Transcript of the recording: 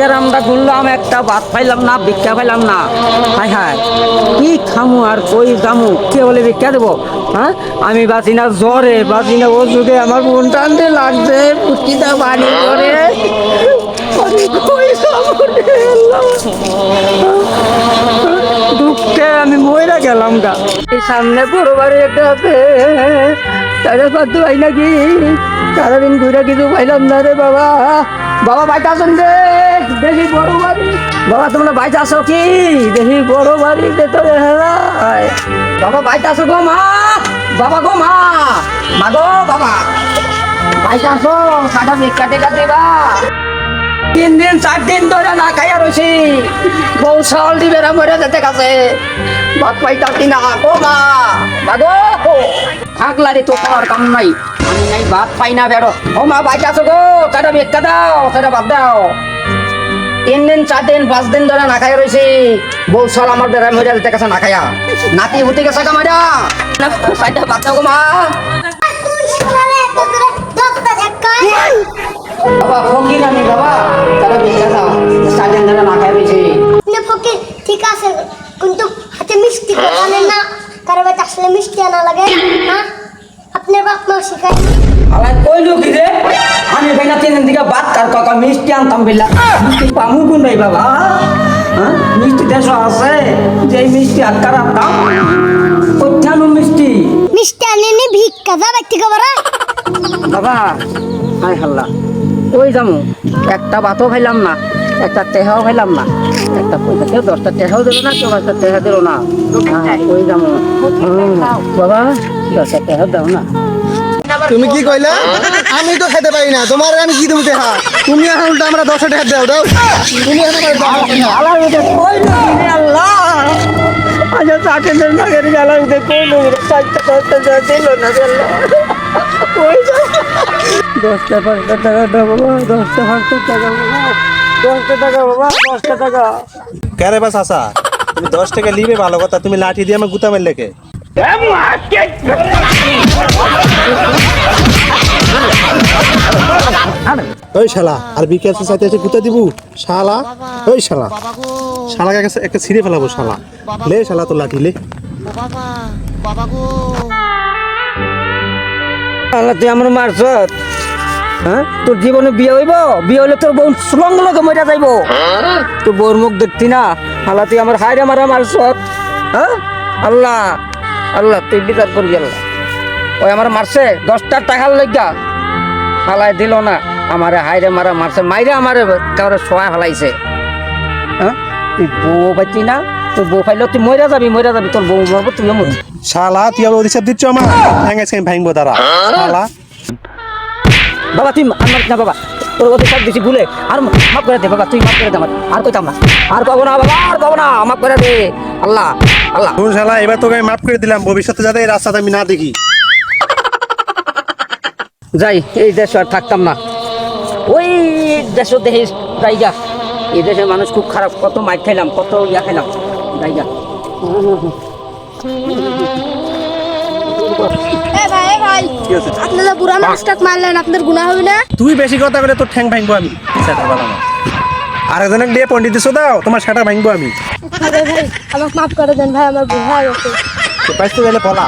গ্রামটা ঘুরলাম, একটা ভাত পাইলাম না, ভিক্ষা পাইলাম না। হায় হায়, কি খামু আর কই খামু কে বলে ভিক্ষা দেবো? হ্যাঁ? আমি বাঁচি না জ্বরে, বাঁচি না ওষুধে আমার মন টানতে লাগছে। পুষ্টিটা বাড়ি করে। আমি গেলাম গা। এই সামনে বড় বাড়ি একটা আছে। তারা পাত্র ভাই নাকি? সারাদিন ঘুরে কিছু পাইলাম না রে বাবা। বাবা, বাইতে আসুন দেখি বড় বাড়ি। বাবা, তোমরা বাইতে আসো কি? দেখি বড় বাড়ি দে তো। বাবা, বাইতে আসো গো মা। বাবা গো মা। মা গো, বাবা। বাইতে আসো। সাদা ভিক্ষা টেকা দেবা তিন দিন, চার দিন ধরে না খাইয়া রয়েছি বউ চাউল দিবে না মরে যেতে কাছে ভাত পাইতাছি না মা। বাগো থাকলারে তো খাওয়ার কাম নাই। আমি নাই ভাত পাই না বেরো ও মা বাইতে আছো গো সেটা বেক্কা দাও সেটা বাদ দাও। তিন দিন, চার দিন, পাঁচ দিন ধরে না খাইয়া রয়েছি বউ চাউল আমার বেড়ায় মরে যেতে কাছে না খাইয়া। নাতি উঠে গেছে কামাইরা সাইডটা বাদ দাও গো মা। বাবা, ফকির আমি বাবা তারা দাও। চার দিন ধরে না রয়েছি ফকির, ঠিক আছে। কিন্তু হাতে মিষ্টি তো না কারও বাড়িতে আসলে মিষ্টি আনা লাগে হ্যাঁ? আপনার বাপ মা শিখায় আলাই কইলো কি রে? আমি ভাইনা তিন দিন থেকে বাদ কার কাকা মিষ্টি আনতাম বিল্লা মিষ্টি পামু কোন নাই বাবা? হ্যাঁ? মিষ্টি দেশ আছে যে মিষ্টি আটকার আনতাম কোথানো মিষ্টি। মিষ্টি আনেনি ভিক্ষা যা ব্যক্তি কবরা বাবা হাই হাল্লা। কই যামু? একটা ভাতও খাইলাম না। একটা তেহাও খাইলাম না। একটা পয়সা কেউ দশটা তেহাও দিল না কেউ একটা তেহা দিল না। কই যামু হুম, বাবা দশটা তেহাও দাও না। তুমি কি কইলা? আমি তো খেতে পারি না। তোমার আমি কি দেবো দেখা তুমি এখন উল্টা আমরা দশ টাকা দাও দাও। তুমি। আল্লাহ আচ্ছা দিন না করে উঠে কইলো চারটা দশটা যা দিল না যা দশটা পাঁচটা টাকা দাও বাবা দশটা পাঁচটা টাকা দশটা টাকা বাবা দশটা টাকা। কেরে বাস আসা তুমি দশ টাকা নিবে ভালো কথা। তুমি লাঠি দিয়ে আমার গুতা মারলে কে? ওই শালা আর বিকাশ সাথে এসে গুতা দিব? শালা ওই শালা। শালাকে একটা একটা ছিঁড়ে ফেলাবো শালা। লে শালা তো লাঠি লে। আল্লাহ তুই আমার মারছ হ্যাঁ? তোর জীবনে বিয়ে হইব? বিয়ে হইলে তোর বোন সুলঙ্গ লোকে মরে যাইব। তোর বউর মুখ দেখতি না? আল্লাহ তুই আমার হায়রে মারা মারছ। হ্যাঁ? আল্লাহ আল্লাহ তুই বিচার করবি আল্লাহ। ওই আমার মারছে দশটার টাকার লইগা। হালাই দিল না। আমারে হায়রে মারা মারছে মাইরে আমারে কাউরে সোয়া হালাইছে হ্যাঁ? তুই বউ পাইতি না? তোর বউ পাইলেও তুই মরে যাবি মরে যাবি। তোর বউ মরবো তুইও মরবি। শালা তুই আমার অধিশাপ দিচ্ছ আমার? ভেঙে আমি ভাঙবো তারা শালা। বাবা তুই আমার না বাবা। তোর কথা সব বেশি ভুলে। আর মাফ করে দে বাবা তুই মাফ করে দে আমার। আর কইতাম না। আর পাবো না বাবা আর পাবো না মাফ করে দে। আল্লাহ আল্লাহ। শুন শালা এবার তোকে আমি মাফ করে দিলাম। ভবিষ্যতে যাতে এই রাস্তাতে আমি না দেখি। যাই এই দেশ আর থাকতাম না। ওই দেশ দেহে জায়গা। এই দেশের মানুষ খুব খারাপ। কত মাইক খাইলাম কত ইয়া খাইলাম। জায়গা। ভাই। আপনারা বুড়া মানুষটাক মারলেন আপনার গুণা হবে না? তুই বেশি কথা বলে তোর ঠ্যাং ভাঙবো আমি। সেটা বলা না। আর একজনে দিয়ে পন্ডিত দিছো দাও তোমার সেটা ভাঙবো আমি। আরে ভাই আমাকে মাফ করে দেন ভাই আমার ভুল হয়ে গেছে তো গেলে বলা